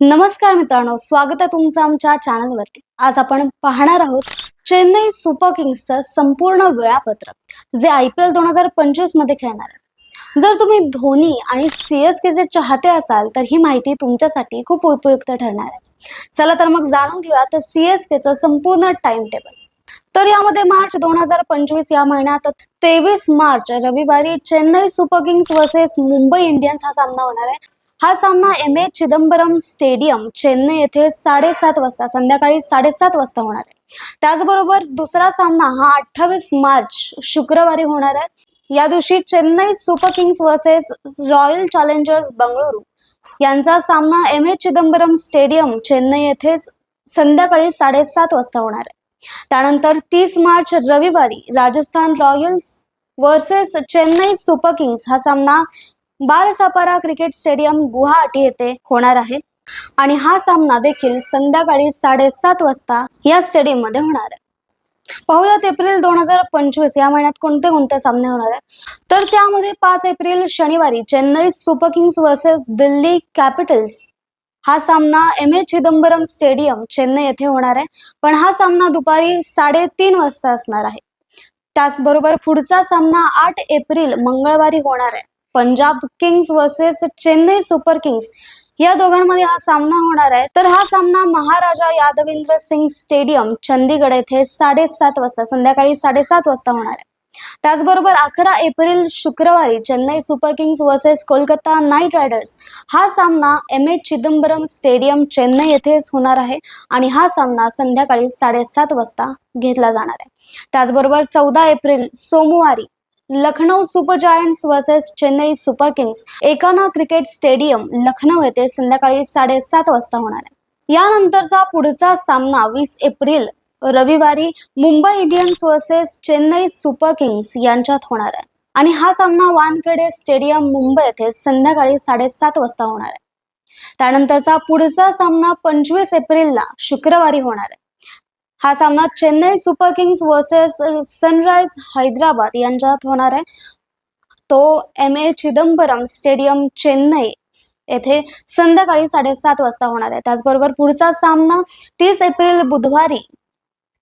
नमस्कार मित्रांनो स्वागत आहे तुमचं आमच्या चॅनलवरती. आज आपण पाहणार आहोत चेन्नई सुपर किंग्सचं संपूर्ण वेळापत्रक जे आय पी एल दोन हजार पंचवीसमध्ये खेळणार आहे. जर तुम्ही धोनी आणि सी एस केचे चाहते असाल तर ही माहिती तुमच्यासाठी खूप उपयुक्त ठरणार आहे. चला तर मग जाणून घेऊया तर सी एस केचं संपूर्ण टाइम टेबल तर यामध्ये मार्च दोन हजार पंचवीस या महिन्यात तेवीस मार्च रविवारी Chennai super kings versus Mumbai Indians हा सामना होणार आहे. हा सामना M A Chidambaram stadium Chennai येथे साडेसात वाजता संध्याकाळी साडेसात वाजता होणार आहे. त्याचबरोबर दुसरा सामना हा अठ्ठावीस मार्च शुक्रवारी होणार आहे. या दिवशी Chennai super kings versus royal challengers Bengaluru यांचा सामना M A Chidambaram stadium Chennai येथे संध्याकाळी साडेसात वाजता होणार आहे. त्यानंतर तीस मार्च रविवारी Rajasthan royals versus Chennai super kings हा सामना बारसापारा क्रिकेट स्टेडियम गुवाहाटी येथे होणार आहे. आणि हा सामना देखील संध्याकाळी साडेसात वाजता या स्टेडियममध्ये होणार आहे. पाहुयात एप्रिल दोन हजार पंचवीस या महिन्यात कोणते कोणते सामने होणार आहेत. तर त्यामध्ये पाच एप्रिल शनिवारी Chennai super kings versus Delhi capitals हा सामना M A Chidambaram stadium Chennai येथे होणार आहे. पण हा सामना दुपारी साडेतीन वाजता असणार आहे. त्याचबरोबर पुढचा सामना आठ एप्रिल मंगळवारी होणार आहे. Punjab kings versus Chennai super kings. या दोघांमध्ये हा सामना होणार आहे. तर हा सामना महाराजा यादवेंद्र सिंग स्टेडियम चंदीगड येथे साडेसात वाजता संध्याकाळी साडेसात वाजता होणार आहे. त्याचबरोबर अकरा एप्रिल शुक्रवारी Chennai super kings versus Kolkata knight riders हा सामना M A Chidambaram stadium Chennai येथेच होणार आहे आणि हा सामना संध्याकाळी साडेसात वाजता घेतला जाणार आहे. त्याचबरोबर चौदा एप्रिल सोमवारी Lucknow super giants versus Chennai super kings Ekana cricket stadium Lucknow येथे संध्याकाळी साडेसात वाजता होणार आहे. यानंतरचा पुढचा सामना वीस एप्रिल रविवारी Mumbai Indians versus Chennai super kings यांच्यात होणार आहे. आणि हा सामना वानखेडे स्टेडियम मुंबई येथे संध्याकाळी साडेसात वाजता होणार आहे. त्यानंतरचा पुढचा सामना पंचवीस एप्रिलला शुक्रवारी होणार आहे. हा सामना Chennai super kings versus sunrise Hyderabad यांच्यात होणार आहे. तो M A Chidambaram stadium Chennai येथे संध्याकाळी साडेसात वाजता होणार आहे. त्याचबरोबर पुढचा सामना तीस एप्रिल बुधवारी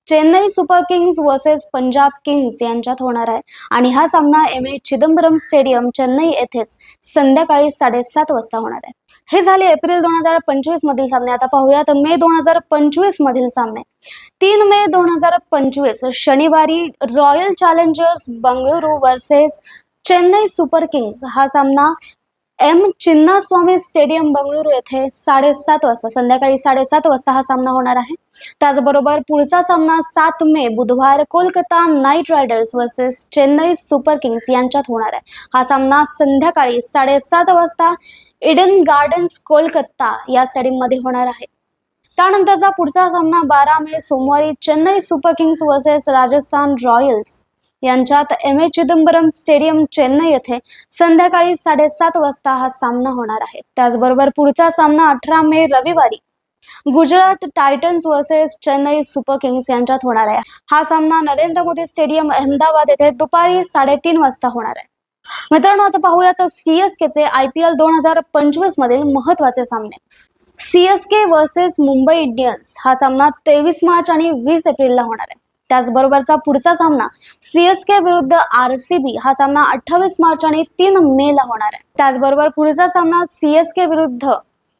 Chennai super kings versus Punjab kings यांच्यात होणार आहे. आणि हा सामना M A Chidambaram stadium Chennai येथेच संध्याकाळी साडेसात वाजता होणार आहे. हे झाले एप्रिल दोन हजार पंचवीस मधील सामने. आता पाहूयात मे दोन हजार पंचवीस मधील सामने. तीन मे दोन हजार पंचवीस शनिवारी royal challengers Bengaluru versus Chennai super kings हा सामना एम चिन्नास्वामी स्टेडियम बंगळुरू येथे साडेसात वाजता संध्याकाळी साडेसात वाजता हा सामना होणार आहे. त्याचबरोबर पुढचा सामना सात मे बुधवार Kolkata knight riders versus Chennai super kings यांच्यात होणार आहे. हा सामना संध्याकाळी साडेसात वाजता इडन गार्डन्स कोलकाता या स्टेडियममध्ये होणार आहे. त्यानंतरचा पुढचा सामना बारा मे सोमवारी Chennai super kings versus Rajasthan royals यांच्यात M A Chidambaram stadium Chennai येथे संध्याकाळी साडेसात वाजता हा सामना होणार आहे. त्याचबरोबर पुढचा सामना अठरा मे रविवारी Gujarat titans versus Chennai super kings यांच्यात होणार आहे. हा सामना नरेंद्र मोदी स्टेडियम अहमदाबाद येथे दुपारी साडेतीन वाजता होणार आहे. मित्रांनो आता पाहूयात सीएसकेचे आय पी एल दोन हजार पंचवीस मधील महत्त्वाचे सामने. सीएसके वर्सेस मुंबई इंडियन्स हा सामना तेवीस मार्च आणि वीस एप्रिलला होणार आहे. त्याचबरोबरचा पुढचा सामना सीएसके विरुद्ध आरसीबी हा सामना अठ्ठावीस मार्च आणि तीन मे ला होणार आहे. त्याचबरोबर पुढचा सामना सीएसके विरुद्ध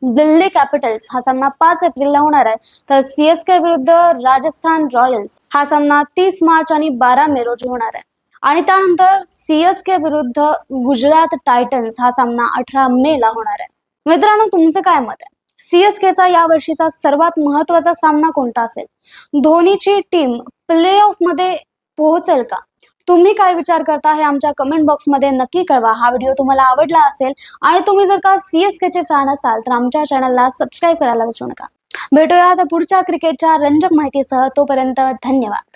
दिल्ली कॅपिटल्स हा सामना पाच एप्रिलला होणार आहे. तर सीएसके विरुद्ध राजस्थान रॉयल्स हा सामना तीस मार्च आणि बारा मे रोजी होणार आहे. आणि त्यानंतर सीएसके विरुद्ध गुजरात टायटन्स हा सामना अठरा मे ला होणार आहे. मित्रांनो तुमचं काय मत आहे? सीएसकेचा या वर्षीचा सर्वात महत्त्वाचा सामना कोणता असेल? धोनीची टीम प्ले ऑफमध्ये पोहोचेल का? तुम्ही काय विचार करता हे आमच्या कमेंट बॉक्समध्ये नक्की कळवा. हा व्हिडिओ तुम्हाला आवडला असेल आणि तुम्ही जर का सीएसके चे फॅन असाल तर आमच्या चॅनलला सबस्क्राईब करायला विसरू नका. भेटूया आता पुढच्या क्रिकेटच्या रंजक माहितीसह. तोपर्यंत धन्यवाद.